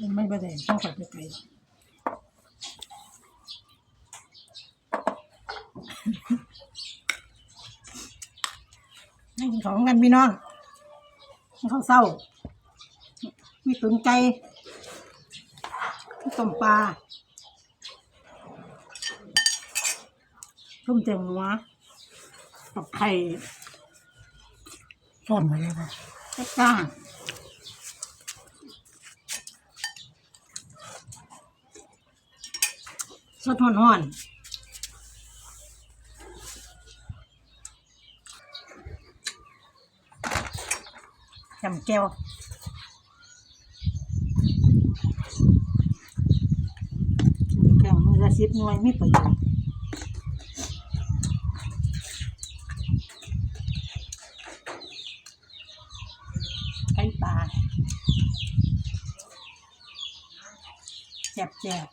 มันไม่ประเด็นต้องขัดไปไกลนั่งกินของกันพี่น้องข้าวเศร้า มีตุ๋นไก่ต้มปลาต้มเจียวหัวกับไข่ซ่อนมาเลยนะแค่ก้า สดห่อนๆจำแก้วแก้วมือละสิบหน่วยไม่ประโยชน์ไก่ปลาแจบแจบ